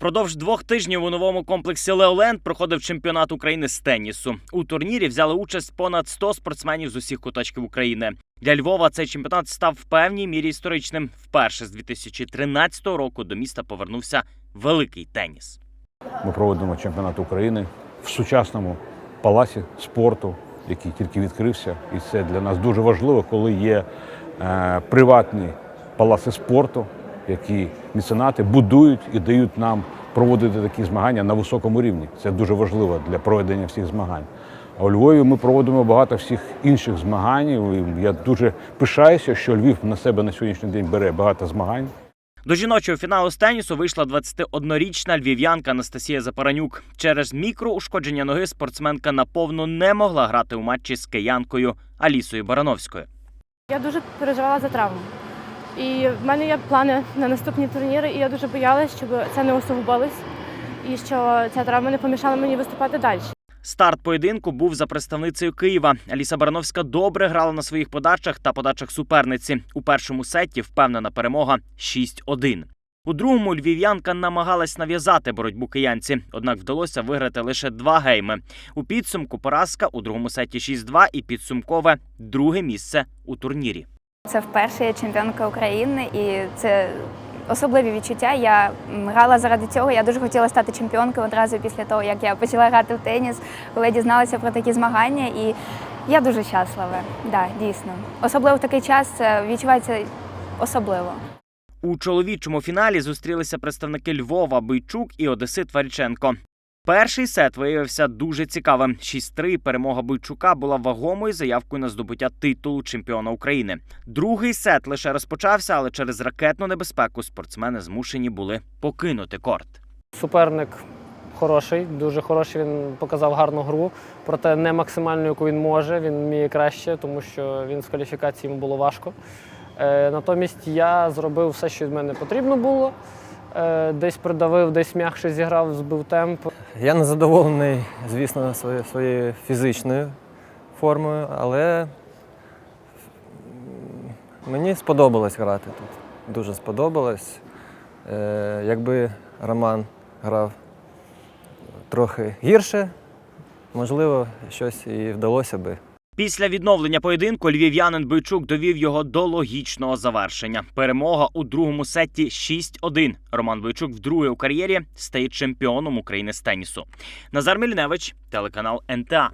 Впродовж двох тижнів у новому комплексі Леоленд проходив чемпіонат України з тенісу. У турнірі взяли участь понад 100 спортсменів з усіх куточків України. Для Львова цей чемпіонат став в певній мірі історичним. Вперше з 2013 року до міста повернувся великий теніс. Ми проводимо чемпіонат України в сучасному палаці спорту, який тільки відкрився. І це для нас дуже важливо, коли є е, приватні палаци спорту, які меценати будують і дають нам проводити такі змагання на високому рівні. Це дуже важливо для проведення всіх змагань. А у Львові ми проводимо багато всіх інших змагань. І Я дуже пишаюся, що Львів на себе на сьогоднішній день бере багато змагань. До жіночого фіналу з тенісу вийшла 21-річна львів'янка Анастасія Запаранюк. Через мікроушкодження ноги спортсменка наповну не могла грати у матчі з киянкою Алісою Барановською. Я дуже переживала за травму. І в мене є плани на наступні турніри, і я дуже боялась, щоб це не усугубилось і що ця травма не помішала мені виступати далі. Старт поєдинку був за представницею Києва. Аліса Барановська добре грала на своїх подачах та подачах суперниці. У першому сеті впевнена перемога 6-1. У другому львів'янка намагалась нав'язати боротьбу киянці, однак вдалося виграти лише два гейми. У підсумку поразка у другому сеті 6-2 і підсумкове друге місце у турнірі. Це вперше я чемпіонка України, і це особливі відчуття. Я грала заради цього. Я дуже хотіла стати чемпіонкою одразу після того, як я почала грати в теніс, коли я дізналася про такі змагання. І я дуже щаслива. Да, дійсно. Особливо в такий час це відчувається особливо. У чоловічому фіналі зустрілися представники Львова Бойчук і Одеси Тваріченко. Перший сет виявився дуже цікавим. 6-3 перемога Бойчука була вагомою заявкою на здобуття титулу чемпіона України. Другий сет лише розпочався, але через ракетну небезпеку спортсмени змушені були покинути корт. Суперник хороший, дуже хороший. Він показав гарну гру, проте не максимальну, яку він може. Він вміє краще, тому що він з кваліфікації йому було важко. Е, натомість я зробив все, що від мене потрібно було. Е, десь придавив, десь м'якше зіграв, збив темп. Я не задоволений, звісно, своєю, своєю фізичною формою, але мені сподобалось грати тут. Дуже сподобалось. Е, якби Роман грав трохи гірше, можливо, щось і вдалося би. Після відновлення поєдинку львів'янин Бойчук довів його до логічного завершення. Перемога у другому сеті 6-1. Роман Бойчук вдруге у кар'єрі стає чемпіоном України з тенісу. Назар Мільневич, телеканал НТА.